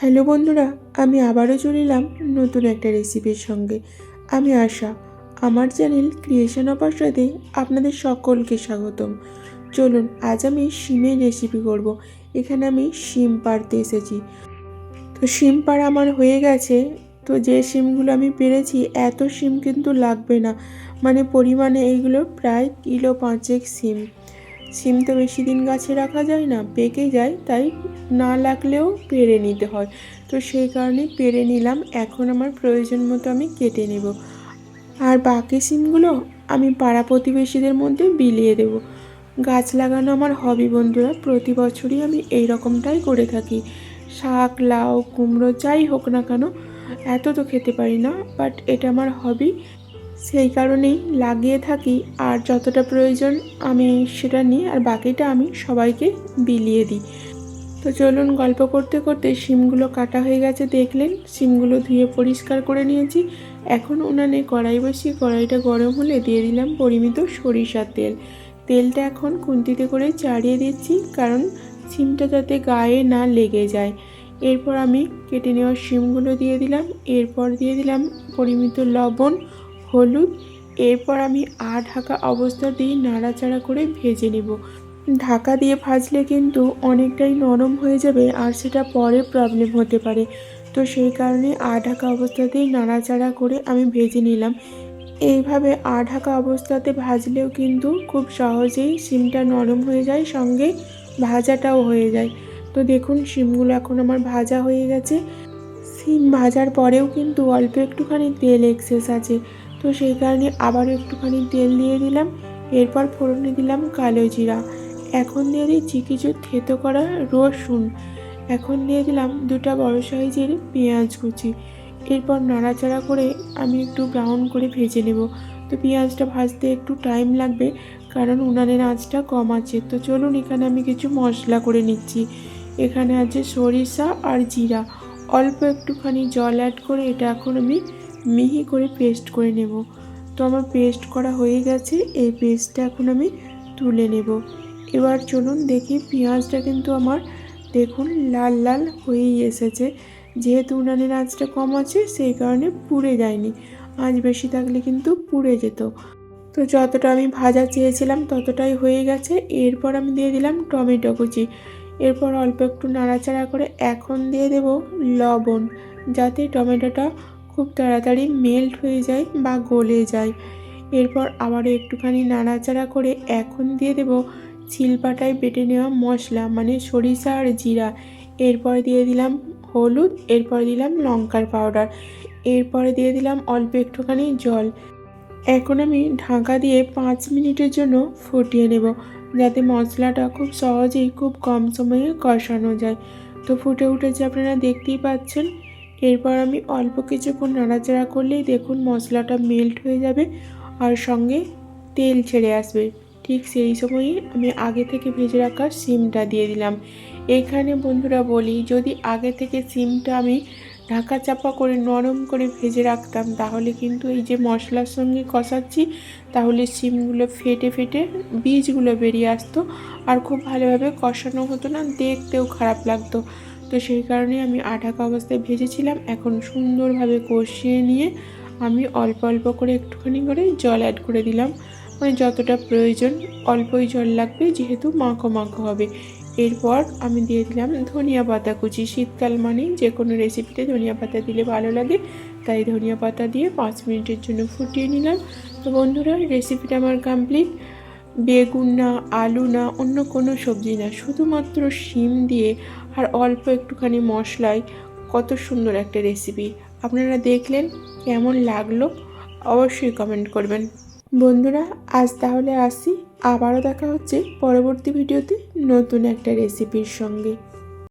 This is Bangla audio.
হ্যালো বন্ধুরা, আমি আবারও চলে এলাম নতুন একটা রেসিপির সঙ্গে। আমি আশা, আমার চ্যানেল ক্রিয়েশন অফ আশাতে আপনাদের সকলকে স্বাগতম। চলুন, আজ আমি শিমের রেসিপি করব। এখানে আমি শিম পাড়তে এসেছি। তো শিম পাড়া আমার হয়ে গেছে। তো যে শিমগুলো আমি পেরেছি, এত শিম কিন্তু লাগবে না। মানে পরিমাণে এইগুলো প্রায় কিলো পাঁচেক শিম। সিম তো বেশি দিন গাছে রাখা যায় না, পেকে যায়, তাই না লাগলেও পেরে নিতে হয়। তো সেই কারণে পেরে নিলাম, এখন আমার প্রয়োজন মতো আমি কেটে নেব। আর বাকি সিমগুলো আমি পাড়া প্রতিবেশীদের মধ্যে বিলিয়ে দেব। গাছ লাগানো আমার হবি বন্ধুরা, প্রতি বছরই আমি এই রকমটাই করে থাকি। শাক, লাউ, কুমড়ো, যাই হোক না কেন, এত তো খেতে পারি না বাট এটা আমার হবি সেই কারণেই লাগিয়ে থাকি আর যতটা প্রয়োজন আমি সেটা নিই আর বাকিটা আমি সবাইকে বিলিয়ে দিই। তো চলুন গল্প করতে করতে শিমগুলো কাটা হয়ে গেছে, দেখলেন শিমগুলো ধুয়ে পরিষ্কার করে নিয়েছি। এখন উনানে কড়াই বসিয়ে কড়াইটা গরম হলে দিয়ে দিলাম পরিমিত সরিষার তেল। তেলটা এখন খুন্তিতে করে চাড়িয়ে দিচ্ছি কারণ শিমটা যাতে গায়ে না লেগে যায়। এরপর আমি কেটে নেওয়া শিমগুলো দিয়ে দিলাম। এরপর দিয়ে দিলাম পরিমিত লবণ হলুদ। এরপর আমি আ ঢাকা অবস্থাতেই নাড়াচাড়া করে ভেজে নেব। ঢাকা দিয়ে ভাজলে কিন্তু অনেকটাই নরম হয়ে যাবে আর সেটা পরে প্রবলেম হতে পারে। তো সেই কারণে আ ঢাকা অবস্থাতেই নাড়াচাড়া করে আমি ভেজে নিলাম। এইভাবে আ ঢাকা অবস্থাতে ভাজলেও কিন্তু খুব সহজেই সিমটা নরম হয়ে যায়, সঙ্গে ভাজাটাও হয়ে যায়। তো দেখুন, শিমগুলো এখন আমার ভাজা হয়ে গেছে। সিম ভাজার পরেও কিন্তু অল্প একটুখানি তেল এক্সেস আছে। তো সেই কারণে আবারও একটুখানি তেল দিয়ে দিলাম। এরপর ফোড়নে দিলাম কালো জিরা। এখন দিয়ে দিচ্ছি কিছু থেতো করা রসুন। এখন দিয়ে দিলাম দুটা বড় সাইজের পেঁয়াজ কুচি। এরপর নাড়াচাড়া করে আমি একটু ব্রাউন করে ভেজে নেব। তো পেঁয়াজটা ভাজতে একটু টাইম লাগবে, কারণ উনানের আঁচটা কম আছে। তো চলুন এখানে আমি কিছু মশলা করে নিচ্ছি। এখানে আছে সরিষা আর জিরা। অল্প একটুখানি জল অ্যাড করে এটা এখন আমি মিহি করে পেস্ট করে নেব। তো আমার পেস্ট করা হয়ে গেছে, এই পেস্টটা এখন আমি তুলে নেব। এবার চলুন দেখি পেঁয়াজটা কিন্তু আমার দেখুন লাল লাল হয়েই এসেছে। যেহেতু উনানের আঁচটা কম আছে, সেই কারণে পুড়ে যায়নি। আঁচ বেশি থাকলে কিন্তু পুড়ে যেত। তো যতটা আমি ভাজা চেয়েছিলাম ততটাই হয়ে গেছে। এরপর আমি দিয়ে দিলাম টমেটো কুচি। এরপর অল্প একটু নাড়াচাড়া করে এখন দিয়ে দেব লবণ, যাতে টমেটোটা খুব তাড়াতাড়ি মেল্ট হয়ে যায় বা গলে যায়। এরপর আবারও একটুখানি নাড়াচাড়া করে এখন দিয়ে দেব চিলপাটায় বেটে নেওয়া মশলা মানে সরিষা আর জিরা। এরপর দিয়ে দিলাম হলুদ, এরপর দিলাম লঙ্কার পাউডার এরপরে দিয়ে দিলাম অল্প একটুখানি জল। এখন আমি ঢাকা দিয়ে পাঁচ মিনিটের জন্য ফুটিয়ে নেব যাতে মশলাটা খুব সহজেই খুব কম সময়ে কষানো যায়। তো ফুটে উঠেছে আপনারা দেখতেই পাচ্ছেন। এরপর আমি অল্প কিছুক্ষণ নাড়াচাড়া করলেই দেখুন মশলাটা মেল্ট হয়ে যাবে আর সঙ্গে তেল ছেড়ে আসবে। ঠিক সেই সময়ই আমি আগে থেকে ভেজে রাখা সিমটা দিয়ে দিলাম। এখানে বন্ধুরা বলি, যদি আগে থেকে সিমটা আমি ঢাকা চাপা করে নরম করে ভেজে রাখতাম, তাহলে কিন্তু এই যে মশলার সঙ্গে কষাচ্ছি, তাহলে সিমগুলো ফেটে ফেটে বীজগুলো বেরিয়ে আসতো আর খুব ভালোভাবে কষানো হতো না, দেখতেও খারাপ লাগতো। তো সেই কারণে আমি আঢাকা অবস্থায় ভেজেছিলাম। এখন সুন্দরভাবে কষিয়ে নিয়ে আমি অল্প অল্প করে একটুখানি করে জল অ্যাড করে দিলাম। মানে যতটা প্রয়োজন অল্পই জল লাগবে, যেহেতু মাখো মাখো হবে। এরপর আমি দিয়ে দিলাম ধনিয়া পাতা কুচি। শীতকাল মানেই যে কোনো রেসিপিতে ধনিয়া পাতা দিলে ভালো লাগে। তাই ধনিয়া পাতা দিয়ে পাঁচ মিনিটের জন্য ফুটিয়ে নিলাম। তো বন্ধুরা রেসিপিটা আমার কমপ্লিট বেগুন না, আলু না, অন্য কোনো সবজি না, শুধুমাত্র শিম দিয়ে আর অল্প একটুখানি মশলায় কত সুন্দর একটা রেসিপি আপনারা দেখলেন কেমন লাগল? অবশ্যই কমেন্ট করবেন। বন্ধুরা, আজ তাহলে আসি। আবারও দেখা হচ্ছে পরবর্তী ভিডিওতে নতুন একটা রেসিপির সঙ্গে।